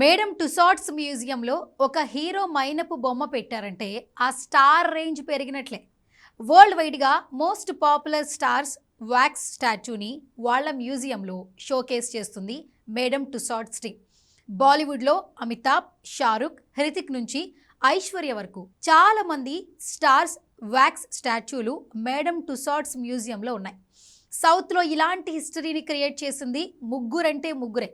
Madam Tussauds మ్యూజియంలో ఒక hero మైనపు బొమ్మ పెట్టారంటే ఆ స్టార్ రేంజ్ పెరిగినట్లే. వరల్డ్ వైడ్గా మోస్ట్ పాపులర్ స్టార్స్ వ్యాక్స్ స్టాచ్యూని వాళ్ళ మ్యూజియంలో షోకేస్ చేస్తుంది మేడం టుసాట్స్ టీ. బాలీవుడ్లో అమితాబ్ షారుఖ్ హృతిక్ నుంచి ఐశ్వర్య వరకు చాలామంది స్టార్స్ వ్యాక్స్ స్టాచ్యూలు మేడం టుసాట్స్ మ్యూజియంలో ఉన్నాయి. సౌత్లో ఇలాంటి హిస్టరీని క్రియేట్ చేసింది ముగ్గురంటే ముగ్గురే.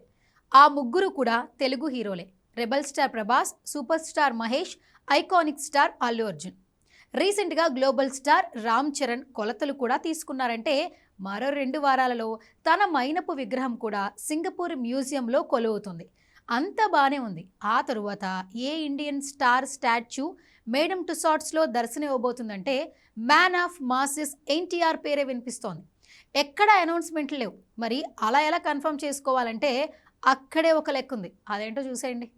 ఆ ముగ్గురు కూడా Telugu హీరోలే. Rebel star Prabhas super star Mahesh iconic star Allu Arjun. రీసెంట్గా గ్లోబల్ స్టార్ రామ్ చరణ్ కొలతలు కూడా తీసుకున్నారంటే మరో రెండు వారాలలో తన మైనపు విగ్రహం కూడా సింగపూర్ మ్యూజియంలో కొలువుతుంది. అంత బాగానే ఉంది. ఆ తరువాత ఏ ఇండియన్ స్టార్ స్టాచ్యూ మేడం టు షార్ట్స్లో దర్శనమివ్వబోతుందంటే మ్యాన్ ఆఫ్ మాసెస్ ఎన్టీఆర్ పేరే వినిపిస్తోంది. ఎక్కడ అనౌన్స్మెంట్లు లేవు. మరి అలా ఎలా కన్ఫర్మ్ చేసుకోవాలంటే అక్కడే ఒక లెక్క ఉంది. అదేంటో చూసేయండి.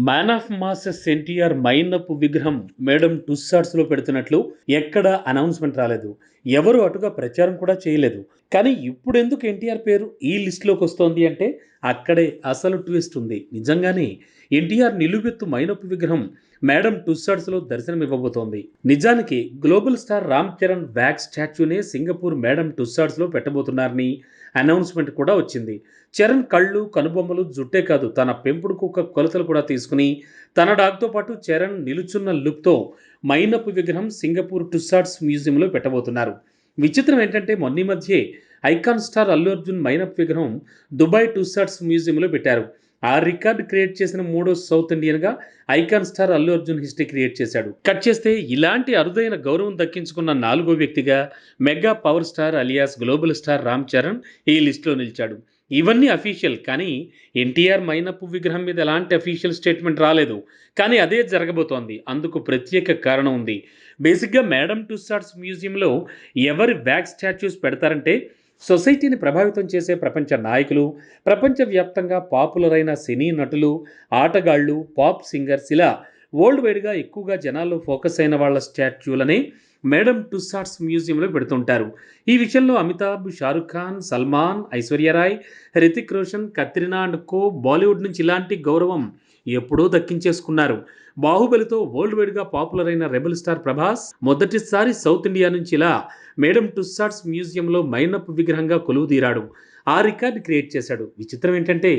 మ్యాన్ ఆఫ్ మాసెస్ ఎన్టీఆర్ మైనప్ విగ్రహం మేడం టుస్సార్ట్స్లో పెడుతున్నట్లు ఎక్కడ అనౌన్స్మెంట్ రాలేదు. ఎవరు అటుగా ప్రచారం కూడా చేయలేదు. కానీ ఇప్పుడు ఎందుకు ఎన్టీఆర్ పేరు ఈ లిస్టులోకి వస్తోంది అంటే అక్కడే అసలు ట్విస్ట్ ఉంది. నిజంగానే ఎన్టీఆర్ నిలువెత్తు మైనపు విగ్రహం మేడం టుస్సార్ట్స్లో దర్శనం ఇవ్వబోతోంది. నిజానికి global star Ram Charan wax స్టాచ్యూనే Singapore Madame టుస్సాడ్స్లో పెట్టబోతున్నారని అనౌన్స్మెంట్ కూడా వచ్చింది. చరణ్ కళ్ళు కనుబొమ్మలు జుట్టే కాదు తన పెంపుడు కుక్క కొలతలు కూడా తీసుకుని తన డాగ్తో పాటు చరణ్ నిలుచున్న లుక్తో మైనపు విగ్రహం సింగపూర్ టుస్సార్ట్స్ మ్యూజియంలో పెట్టబోతున్నారు. విచిత్రం ఏంటంటే మొన్న మధ్యే ఐకాన్ స్టార్ అల్లు అర్జున్ మైనప్ విగ్రహం దుబాయ్ టూసార్ట్స్ మ్యూజియంలో పెట్టారు. ఆ రికార్డ్ క్రియేట్ చేసిన మూడో south ఇండియన్గా icon star Allu Arjun history create చేశాడు. కట్ చేస్తే ఇలాంటి అరుదైన గౌరవం దక్కించుకున్న నాలుగో వ్యక్తిగా mega power star alias global star Ram Charan ఈ లిస్టులో నిలిచాడు. ఇవన్నీ అఫీషియల్ కానీ ఎన్టీఆర్ మైనపు విగ్రహం మీద ఎలాంటి అఫీషియల్ స్టేట్మెంట్ రాలేదు. కానీ అదే జరగబోతోంది. అందుకు ప్రత్యేక కారణం ఉంది. బేసిక్గా మేడం టు స్టార్ట్స్ మ్యూజియంలో ఎవరి బ్యాక్ స్టాచ్యూస్ పెడతారంటే సొసైటీని ప్రభావితం చేసే ప్రపంచ నాయకులు ప్రపంచవ్యాప్తంగా పాపులర్ అయిన సినీ నటులు ఆటగాళ్ళు పాప్ సింగర్స్ ఇలా వరల్డ్ వైడ్గా ఎక్కువగా జనాల్లో ఫోకస్ అయిన వాళ్ళ స్టాచ్యూలని మేడం టుస్సాట్స్ మ్యూజియంలో పెడుతుంటారు. ఈ విషయంలో అమితాబ్ షారుఖ్ ఖాన్ సల్మాన్ ఐశ్వర్యరాయ్ హృతిక్ రోషన్ కత్రినా అండ్ కో బాలీవుడ్ నుంచి ఇలాంటి గౌరవం ఎప్పుడో దక్కించేసుకున్నారు. బాహుబలితో వరల్డ్ వైడ్గా పాపులర్ అయిన రెబల్ స్టార్ ప్రభాస్ మొదటిసారి సౌత్ ఇండియా నుంచి ఇలా మేడం టుస్సాట్స్ మ్యూజియంలో మైనప్ విగ్రహంగా కొలువుదీరాడు. ఆ రికార్డ్ క్రియేట్ చేశాడు. విచిత్రం ఏంటంటే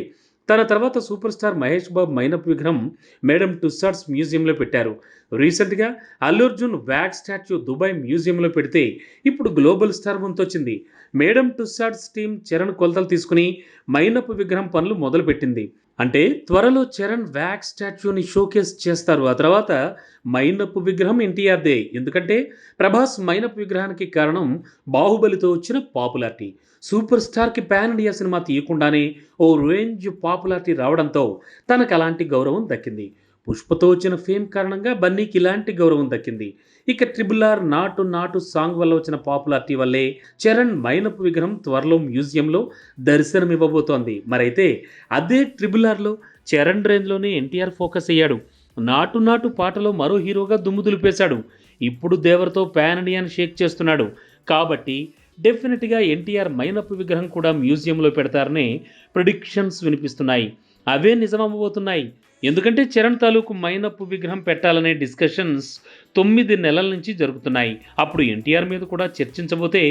తన తర్వాత సూపర్ స్టార్ మహేష్ బాబు మైనప్ విగ్రహం మేడం టుస్సాట్స్ మ్యూజియంలో పెట్టారు. రీసెంట్గా Allu Arjun wax statue Dubai మ్యూజియంలో పెడితే ఇప్పుడు గ్లోబల్ స్టార్ వంతొచ్చింది. మేడం టుస్సాడ్స్ టీం చరణ్ కొలతలు తీసుకుని మైనపు విగ్రహం పనులు మొదలుపెట్టింది. అంటే త్వరలో చరణ్ వ్యాక్ స్టాచ్యూని షోకేస్ చేస్తారు. ఆ తర్వాత మైనపు విగ్రహం ఎన్టీఆర్దే. ఎందుకంటే ప్రభాస్ మైనపు విగ్రహానికి కారణం బాహుబలితో వచ్చిన పాపులారిటీ. సూపర్ స్టార్కి పాన్ ఇండియా సినిమా తీయకుండానే ఓ రేంజ్ పాపులారిటీ రావడంతో తనకు అలాంటి గౌరవం దక్కింది. పుష్పతో వచ్చిన ఫేమ్ కారణంగా బన్నీకి ఇలాంటి గౌరవం దక్కింది. ఇక ట్రిబుల్ ఆర్ నాటు నాటు సాంగ్ వల్ల వచ్చిన పాపులారిటీ వల్లే చరణ్ మైనపు విగ్రహం త్వరలో మ్యూజియంలో దర్శనం ఇవ్వబోతోంది మరైతే అదే ట్రిబుల్ ఆర్లో చరణ్ రేంజ్లోనే ఎన్టీఆర్ ఫోకస్ అయ్యాడు. నాటు నాటు పాటలో మరో హీరోగా దుమ్ము దులిపేశాడు ఇప్పుడు దేవర్తో ప్యాన్ ఇండియాని షేక్ చేస్తున్నాడు. కాబట్టి డెఫినెట్గా ఎన్టీఆర్ మైనపు విగ్రహం కూడా మ్యూజియంలో పెడతారని ప్రిడిక్షన్స్ వినిపిస్తున్నాయి. అవే నిజమవ్వబోతున్నాయి. ఎందుకంటే చరణ్ తాలూకు మైనప్పు విగ్రహం పెట్టాలనే డిస్కషన్స్ తొమ్మిది నెలల నుంచి జరుగుతున్నాయి. అప్పుడు ఎన్టీఆర్ మీద కూడా చర్చించబోతే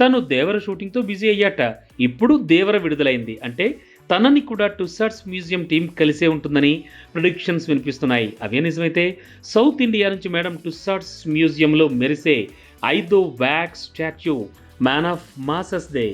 తను దేవర షూటింగ్తో బిజీ అయ్యాట. ఇప్పుడు దేవర విడుదలైంది. అంటే తనని కూడా టుసార్ట్స్ మ్యూజియం టీం కలిసే ఉంటుందని ప్రిడిక్షన్స్ వినిపిస్తున్నాయి. అవే నిజమైతే సౌత్ ఇండియా నుంచి మేడం టుసార్ట్స్ మ్యూజియంలో మెరిసే ఐదో wax statue man of masses day